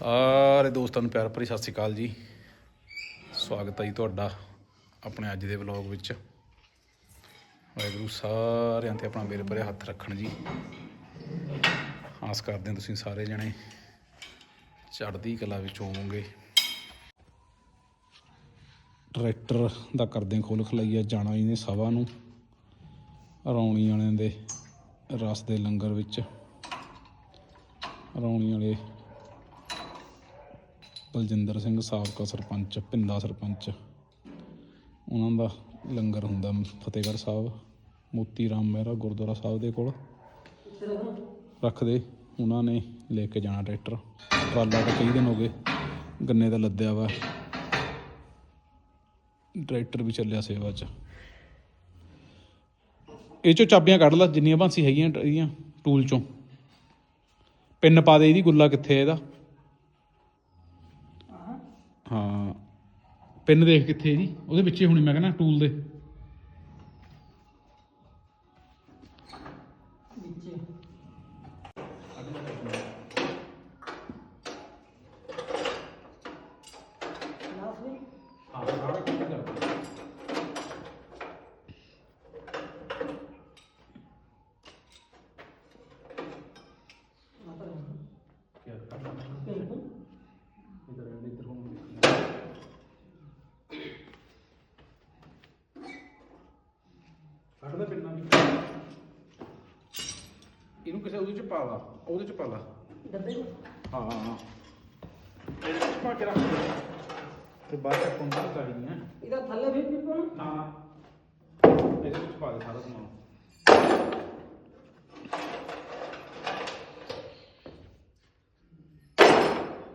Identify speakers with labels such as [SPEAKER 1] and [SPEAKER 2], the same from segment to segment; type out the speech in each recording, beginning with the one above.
[SPEAKER 1] ਸਾਰੇ ਦੋਸਤਾਂ ਨੂੰ ਪਿਆਰ ਭਰੀ ਸਤਿ ਸ਼੍ਰੀ ਅਕਾਲ ਜੀ। ਸਵਾਗਤ ਹੈ ਜੀ ਤੁਹਾਡਾ ਆਪਣੇ ਅੱਜ ਦੇ ਵਲੌਗ ਵਿੱਚ। ਵਾਹਿਗੁਰੂ ਸਾਰਿਆਂ ਤੇ ਆਪਣਾ ਮੇਰੇ ਭਰੇ ਹੱਥ ਰੱਖਣ ਜੀ। ਆਸ ਕਰਦੇ ਹਾਂ ਤੁਸੀਂ ਸਾਰੇ ਜਣੇ ਚੜ੍ਹਦੀ ਕਲਾ ਵਿੱਚ ਹੋਵੋਗੇ। ਟਰੈਕਟਰ ਦਾ ਕਰਦੇ ਹਾਂ ਖੋਲ ਖਲਾਈਆ, ਜਾਣਾ ਇਹਨੇ ਸਭਾ ਨੂੰ। ਰੌਣੀ ਵਾਲਿਆਂ ਦੇ ਰਸ ਦੇ ਲੰਗਰ ਵਿੱਚ। ਰੌਣੀ ਵਾਲੇ ਬਲਜਿੰਦਰ ਸਿੰਘ ਸਾਬਕਾ ਸਰਪੰਚ, ਪਿੰਡਾ ਸਰਪੰਚ। ਉਹਨਾਂ ਦਾ ਲੰਗਰ ਹੁੰਦਾ ਫਤਿਹਗੜ੍ਹ ਸਾਹਿਬ, ਮੋਤੀ ਰਾਮ ਮਹਿਰਾ ਗੁਰਦੁਆਰਾ ਸਾਹਿਬ ਦੇ ਕੋਲ। ਰੱਖਦੇ ਉਹਨਾਂ ਨੇ ਲੈ ਕੇ ਜਾਣਾ ਟਰੈਕਟਰ। ਟਰਾਲਾ ਤਾਂ ਕਈ ਦਿਨ ਹੋ ਗਏ, ਗੰਨੇ ਦਾ ਲੱਦਿਆ ਵਾ। ਟਰੈਕਟਰ ਵੀ ਚੱਲਿਆ ਸੇਵਾ 'ਚ। ਇਹ ਚੋਂ ਚਾਬੀਆਂ ਕੱਢ ਲਾ, ਜਿੰਨੀਆਂ ਭਾਂਸੀ ਹੈਗੀਆਂ, ਇਹਦੀਆਂ, ਟੂਲ ਚੋਂ। ਪਿੰਨ ਪਾ ਦੇ ਇਹਦੀ, ਗੁੱਲਾ ਕਿੱਥੇ ਇਹਦਾ? ਹਾਂ ਪਿੰਨ ਦੇਖ ਕਿੱਥੇ ਜੀ। ਉਹਦੇ ਵਿੱਚੇ ਹੋਣੀ ਮੈਂ ਕਹਿੰਦਾ ਟੂਲ ਦੇ। ਕੱਢ ਦੇ ਪਿੰਨਾ ਵੀ ਇਹਨੂੰ ਕਿਸੇ ਉਹਦੇ ਚ ਪਾ ਲਾ ਉਹਦੇ ਚ ਪਾ ਲਾ।
[SPEAKER 2] ਡੱਬੇ ਨੂੰ?
[SPEAKER 1] ਹਾਂ ਇਹਦੇ ਚ ਪਾ ਕੇ ਰੱਖ ਦੇ। ਤੇ ਬਾਅਦ ਚ ਕੁੰਡਾ ਕਰੀ ਹੈ
[SPEAKER 2] ਇਹਦਾ ਥੱਲੇ ਵੀ ਪਾਉਣਾ?
[SPEAKER 1] ਹਾਂ। ਇਹਦੇ ਵਿੱਚ ਪਾ ਦੇ ਸਾਰਾ ਸਮਾਨ।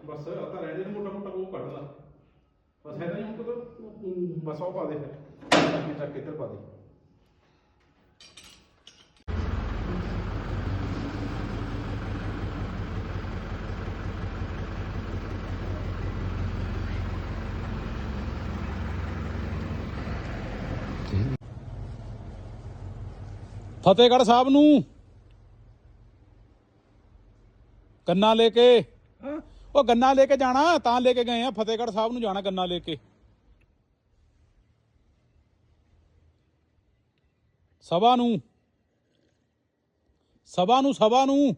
[SPEAKER 1] ਬਸ ਆ ਤਾਂ ਰਹਿ ਦੇ ਮੋਟਾ ਮੋਟਾ ਉਹ ਕੱਢ ਲਾ। ਬਸ ਹੈ ਤਾਂ ਨਹੀਂ ਹੁਣ ਤਾਂ ਬਸ ਉਹ ਪਾ ਦੇ ਫਿਰ। ਚੱਕ ਇੱਧਰ ਪਾ ਦੇ। ਫਤਿਹਗੜ੍ਹ ਸਾਹਿਬ ਨੂੰ ਗੰਨਾ ਲੈ ਕੇ। ਉਹ ਗੰਨਾ ਲੈ ਕੇ ਜਾਣਾ ਤਾਂ ਲੈ ਕੇ ਗਏ ਆ। ਫਤਿਹਗੜ੍ਹ ਸਾਹਿਬ ਨੂੰ ਜਾਣਾ ਗੰਨਾ ਲੈ ਕੇ। ਸਭਾ ਨੂੰ ਸਭਾ ਨੂੰ ਸਭਾ ਨੂੰ।